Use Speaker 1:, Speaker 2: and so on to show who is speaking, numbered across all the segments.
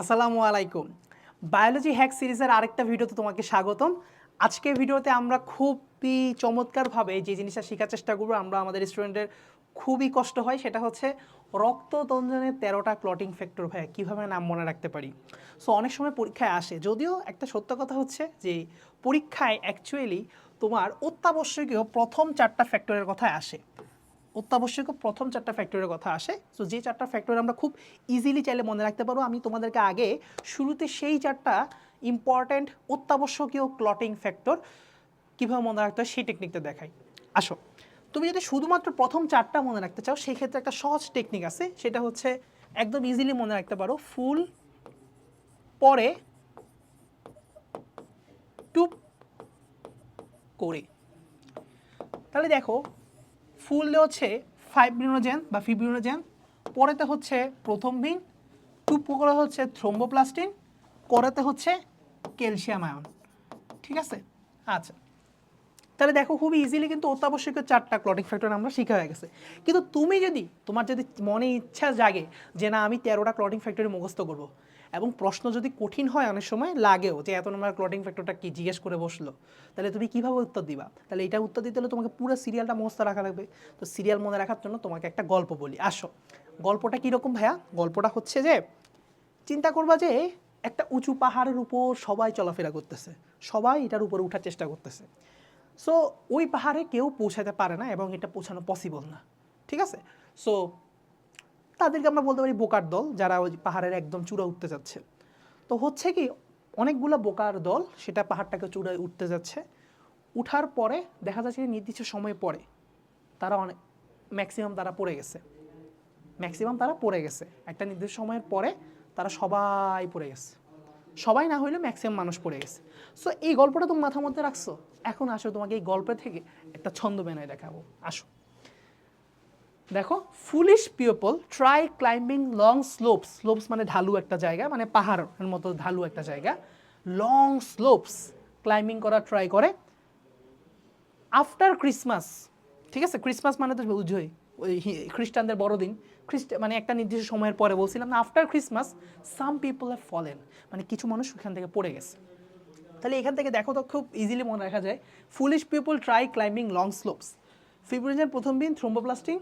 Speaker 1: আসসালামু আলাইকুম। Biology hack সিরিজের আরেকটা ভিডিওতে তোমাকে স্বাগতম। আজকের ভিডিওতে আমরা খুবই চমৎকারভাবে যে জিনিসটা শেখার চেষ্টা করব, আমরা আমাদের স্টুডেন্টের খুবই কষ্ট হয়, সেটা হচ্ছে রক্ততঞ্জনের তেরোটা ক্লটিং ফ্যাক্টর ভাইয়া, কীভাবে নাম মনে রাখতে পারি? সো অনেক সময় পরীক্ষায় আসে। যদিও একটা সত্য কথা হচ্ছে যে, পরীক্ষায় অ্যাকচুয়ালি তোমার অত্যাবশ্যকীয় প্রথম চারটা ফ্যাক্টরের কথায় আসে। অত্যাবশ্যকীয় প্রথম চারটা ফ্যাক্টরের কথা আসে। সো যে চারটা ফ্যাক্টর আমরা খুব ইজিলি চাইলে মনে রাখতে পারব। আমি তোমাদেরকে আগে শুরুতে সেই চারটা ইম্পর্ট্যান্ট অত্যাবশ্যকীয় ক্লটিং ফ্যাক্টর কীভাবে মনে রাখতে হয় সেই টেকনিকটা দেখাই। আসো। তুমি যদি শুধুমাত্র প্রথম চারটা মনে রাখতে চাও সেই ক্ষেত্রে একটা সহজ টেকনিক আছে। সেটা হচ্ছে একদম ইজিলি মনে রাখতে পারো, ফুল পরে টুপ করে। তাহলে দেখো ফুললে হচ্ছে ফাইব্রিনোজেন বা ফিব্রিনোজেন পরেতে হচ্ছে প্রথম ভিন টুপ করে হচ্ছে থ্রোম্বোপ্লাস্টিন করেতে হচ্ছে ক্যালসিয়াম আয়ন ঠিক আছে? আচ্ছা। তাহলে দেখো খুবই ইজিলি কিন্তু অত্যাবশ্যকীয় চারটা ক্লটিং ফ্যাক্টর আমরা শিখা হয়ে গেছে। কিন্তু তুমি যদি, তোমার যদি মনে ইচ্ছা জাগে যে না আমি তেরোটা ক্লটিং ফ্যাক্টরি মুখস্থ করব এবং প্রশ্ন যদি কঠিন হয় অনেক সময়, লাগেও যে এত নম্বর ক্লটিং ফ্যাক্টরটা কি? জিজ্ঞেস করে বসল। তাহলে তুমি কীভাবে উত্তর দিবা? তাহলে এটা উত্তর দিতে হলে তোমাকে পুরো সিরিয়ালটা মুখস্থ রাখা লাগবে। তো সিরিয়াল মনে রাখার জন্য তোমাকে একটা গল্প বলি। আসো। গল্পটা কীরকম ভাইয়া? গল্পটা হচ্ছে যে, চিন্তা করবা যে একটা উঁচু পাহাড়ের উপর সবাই চলাফেরা করতেছে। সবাই এটার উপরে উঠার চেষ্টা করতেছে। সো ওই পাহাড়ে কেউ পৌঁছাতে পারে না এবং এটা পৌঁছানো পসিবল না। ঠিক আছে? সো তাদেরকে আমরা বলতে পারি বোকার দল, যারা ওই পাহাড়ের একদম চূড়া উঠতে যাচ্ছে। তো হচ্ছে কি, অনেকগুলো বোকার দল সেটা পাহাড়টাকে চূড়ায় উঠতে যাচ্ছে। উঠার পরে দেখা যাচ্ছে যে নির্দিষ্ট সময় পরে তারা অনেক ম্যাক্সিমাম তারা পড়ে গেছে। ম্যাক্সিমাম তারা পড়ে গেছে। একটা নির্দিষ্ট সময়ের পরে তারা সবাই পড়ে গেছে। সবাই না হইলে ম্যাক্সিমাম মানুষ পড়ে গেছে। সো এই গল্পটা তুমি মাথার মধ্যে রাখছো? এখন আসো তোমাকে এই গল্পের থেকে একটা ছন্দ বেনায় দেখাবো। আসো। দেখো foolish people try climbing long slopes slopes মানে ঢালু একটা জায়গা মানে পাহাড়ের মতো ঢালু একটা জায়গা। লং স্লোপস ক্লাইম্বিং করা ট্রাই করে। আফটার ক্রিসমাস ঠিক আছে? ক্রিসমাস মানে তো বুঝোই ওই খ্রিস্টানদের বড়দিন। খ্রিস্ট মানে একটা নির্দিষ্ট সময়ের পরে বলছিলাম না after Christmas some people have fallen মানে কিছু মানুষ ওখান থেকে পড়ে গেছে। তাহলে এখান থেকে দেখো তো খুব ইজিলি মনে রাখা যায়। Foolish people try climbing long slopes ফিব্রিজের প্রথম দিন থ্রোম্বোপ্লাস্টিং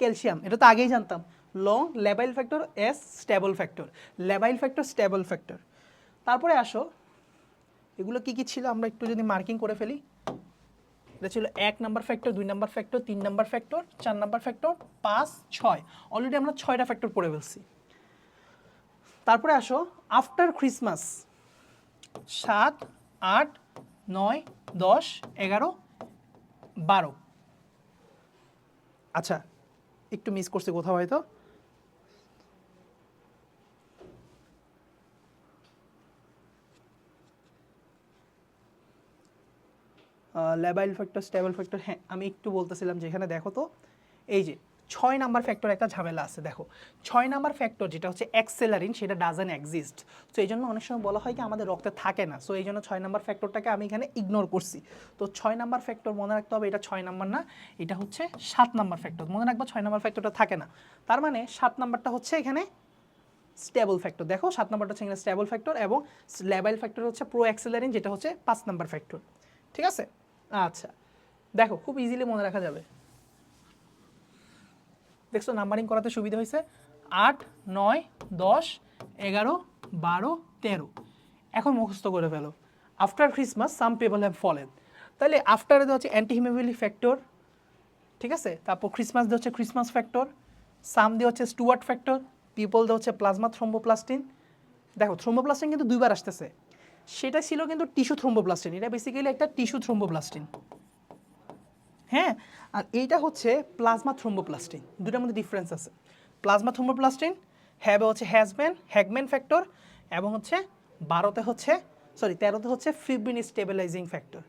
Speaker 1: ক্যালসিয়াম, এটা তো আগেই জানতাম। Long labile factor, S stable factor. Labile factor stable factor. তারপরে আসো, এগুলো কি কি ছিল? আমরা একটু যদি মার্কিং করে ফেলি। এটা ছিল এক নাম্বার ফ্যাক্টর, দুই নাম্বার ফ্যাক্টর, তিন নাম্বার ফ্যাক্টর, চার নাম্বার ফ্যাক্টর, পাঁচ, ছয়। অলরেডি আমরা ছয়টা ফ্যাক্টর পড়ে ফেলছি। তারপরে আসো আফটার ক্রিসমাস সাত, আট, নয়, দশ, এগারো, বারো। আচ্ছা একটু মিস করছি কোথাও হয়তো। লেবাইল ফ্যাক্টর স্টেবল ফ্যাক্টর হ্যাঁ আমি একটু বলতেছিলাম যেখানে দেখো তো, এই যে ছয় নাম্বার ফ্যাক্টর একটা ঝামেলা আছে, দেখো। ছয় নাম্বার ফ্যাক্টর যেটা হচ্ছে অ্যাক্সেলারিন সেটা ডাজেন এক্সিস্ট সো এই জন্য অনেক সময় বলা হয় কি আমাদের রক্তে থাকে না। সো এই জন্য ছয় নাম্বার ফ্যাক্টরটাকে আমি এখানে ইগনোর করছি। তো ছয় নাম্বার ফ্যাক্টর মনে রাখতে হবে, এটা ছয় নাম্বার না, এটা হচ্ছে সাত নাম্বার ফ্যাক্টর মনে রাখব ছয় নাম্বার ফ্যাক্টরটা থাকে না। তার মানে সাত নাম্বারটা হচ্ছে এখানে স্টেবল ফ্যাক্টর দেখো, সাত নাম্বারটা হচ্ছে এখানে স্টেবল ফ্যাক্টর এবং লেবাইল ফ্যাক্টর হচ্ছে প্রো অ্যাক্সেলারিন যেটা হচ্ছে পাঁচ নাম্বার ফ্যাক্টর ঠিক আছে? আচ্ছা। দেখো, খুব ইজিলি মনে রাখা যাবে। দেখছ নাম্বারিং করাতে সুবিধা হয়েছে। আট, নয়, দশ, এগারো, বারো, তেরো। এখন মুখস্থ করে ফেলো। After Christmas some people have fallen তাহলে আফটারে হচ্ছে অ্যান্টি হিমেবিলি ফ্যাক্টর ঠিক আছে? তারপর ক্রিসমাস দিয়ে হচ্ছে ক্রিসমাস ফ্যাক্টর সাম দিয়ে হচ্ছে স্টুয়ার্ট ফ্যাক্টর পিপল দিয়ে হচ্ছে প্লাজমা থ্রোম্বোপ্লাস্টিন দেখো থ্রোম্বোপ্লাস্টিন কিন্তু দুইবার আসতেছে। সেটা ছিল কিন্তু টিস্যু থ্রোম্বোপ্লাস্টিন এটা বেসিক্যালি একটা টিস্যু থ্রোম্বোপ্লাস্টিন হ্যাঁ আর এইটা হচ্ছে প্লাজমা থ্রোম্বোপ্লাস্টিন। দুটার মধ্যে ডিফারেন্স আছে। প্লাজমা থ্রোম্বোপ্লাস্টিন, হ্যাবে হচ্ছে হ্যাজম্যান, হ্যাগম্যান ফ্যাক্টর এবং হচ্ছে বারোতে হচ্ছে সরি তেরোতে হচ্ছে ফিব্রিন স্টেবিলাইজিং ফ্যাক্টর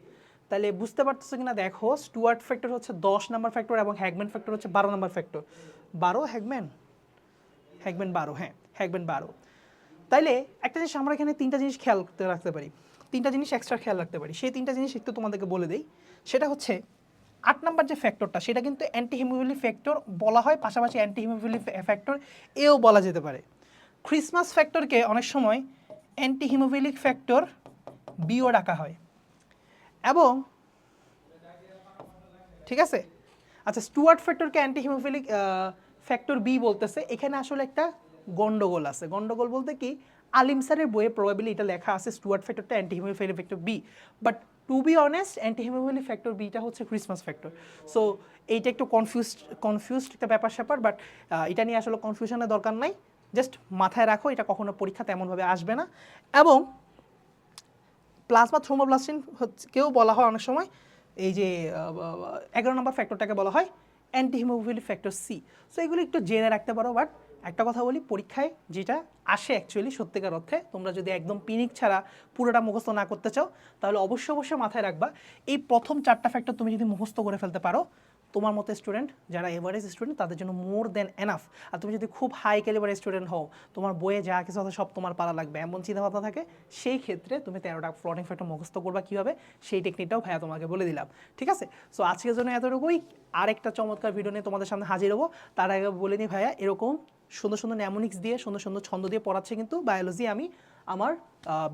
Speaker 1: তাহলে বুঝতে পারতেছো কিনা, দেখো স্টুয়ার্ট ফ্যাক্টর হচ্ছে দশ নাম্বার ফ্যাক্টর এবং হ্যাগম্যান ফ্যাক্টর হচ্ছে বারো নাম্বার ফ্যাক্টর বারো, হ্যাগম্যান? হ্যাগম্যান বারো হ্যাঁ হ্যাগম্যান বারো। তাইলে একটা জিনিস আমরা এখানে তিনটা জিনিস খেয়াল রাখতে পারি। তিনটা জিনিস এক্সট্রা খেয়াল রাখতে পারি। সেই তিনটা জিনিস একটু তোমাদেরকে বলে দেই। সেটা হচ্ছে আট নাম্বার যে ফ্যাক্টরটা সেটা কিন্তু অ্যান্টি হিমোফিলি ফ্যাক্টর বলা হয়, পাশাপাশি অ্যান্টি হিমোফিলি ফ্যাক্টর এও বলা যেতে পারে। ক্রিসমাস ফ্যাক্টরকে অনেক সময় অ্যান্টি হিমোফিলিক ফ্যাক্টর বিও ডাকা হয়। এবং ঠিক আছে? আচ্ছা স্টুয়ার্ট ফ্যাক্টরকে অ্যান্টি হিমোফিলিক ফ্যাক্টর বি বলতেছে। এখানে আসলে একটা গন্ডগোল আছে। গন্ডগোল বলতে কি, আলিম স্যারের বইয়ে প্রবাবিলি এটা লেখা আছে Stuart ফ্যাক্টরটা anti factor B but to be honest anti haemophilic factor beta হচ্ছে ক্রিসমাস ফ্যাক্টর সো এইটা একটু কনফিউজড কনফিউজড একটা ব্যাপার স্যাপার বাট এটা নিয়ে আসলে কনফিউশনের দরকার নাই। জাস্ট মাথায় রাখো, এটা কখনো পরীক্ষা তেমনভাবে আসবে না। এবং প্লাজমা থ্রোমোপ্লাস্টিন হচ্ছে কেউ বলা হয় অনেক সময়, এই যে এগারো নম্বর ফ্যাক্টরটাকে বলা হয় anti haemophilic factor C so এগুলো একটু জেনে রাখতে পারো বাট একটা কথা বলি, পরীক্ষায় যেটা আসে অ্যাকচুয়ালি সত্যিকার অর্থে, তোমরা যদি একদম পিনিক ছাড়া পুরোটা মুখস্থ না করতে চাও, তাহলে অবশ্যই অবশ্যই মাথায় রাখবা, এই প্রথম চারটা ফ্যাক্টর তুমি যদি মুখস্থ করে ফেলতে পারো, তোমার মতো স্টুডেন্ট যারা এভারেজ স্টুডেন্ট তাদের জন্য মোর দেন এনাফ আর তুমি যদি খুব হাই ক্যালিবার স্টুডেন্ট হও, তোমার বইয়ে যা কিছু আছে সব তোমার পারা লাগবে, এমন চিন্তাভাবনা থাকে, সেই ক্ষেত্রে তুমি তেরোটা ফ্লটিং ফ্যাক্টর মুখস্থ করবা কীভাবে, সেই টেকনিকটাও ভাইয়া তোমাকে বলে দিলাম, ঠিক আছে? সো আজকের জন্য এতটুকুই, আরেকটা চমৎকার ভিডিও নিয়ে তোমাদের সামনে হাজির হব, তার আগে বলে নিই ভাইয়া, এরকম সুন্দর সুন্দর ন্যামোনিক্স দিয়ে, সুন্দর সুন্দর ছন্দ দিয়ে পড়াচ্ছে কিন্তু বায়োলজি আমি আমার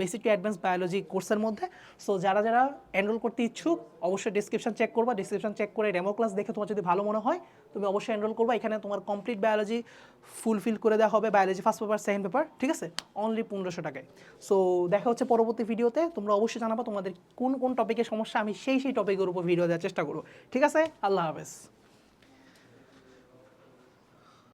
Speaker 1: বেসিক টু অ্যাডভান্স বায়োলজি কোর্সের মধ্যে। সো যারা যারা এনরোল করতে ইচ্ছুক, অবশ্যই ডিসক্রিপশন চেক করবা। ডিসক্রিপশন চেক করে ডেমো ক্লাস দেখে তোমার যদি ভালো মনে হয়, তুমি অবশ্যই এনরোল করবা। এখানে তোমার কমপ্লিট বায়োলজি ফুলফিল করে দেওয়া হবে biology first paper second paper ঠিক আছে? অনলি পনেরোশো টাকায়। সো দেখা হচ্ছে পরবর্তী ভিডিওতে তোমরা অবশ্যই জানাব তোমাদের কোন কোন টপিকের সমস্যা, আমি সেই সেই টপিকের উপর ভিডিও দেওয়ার চেষ্টা করব। ঠিক আছে? আল্লাহ হাফেজ।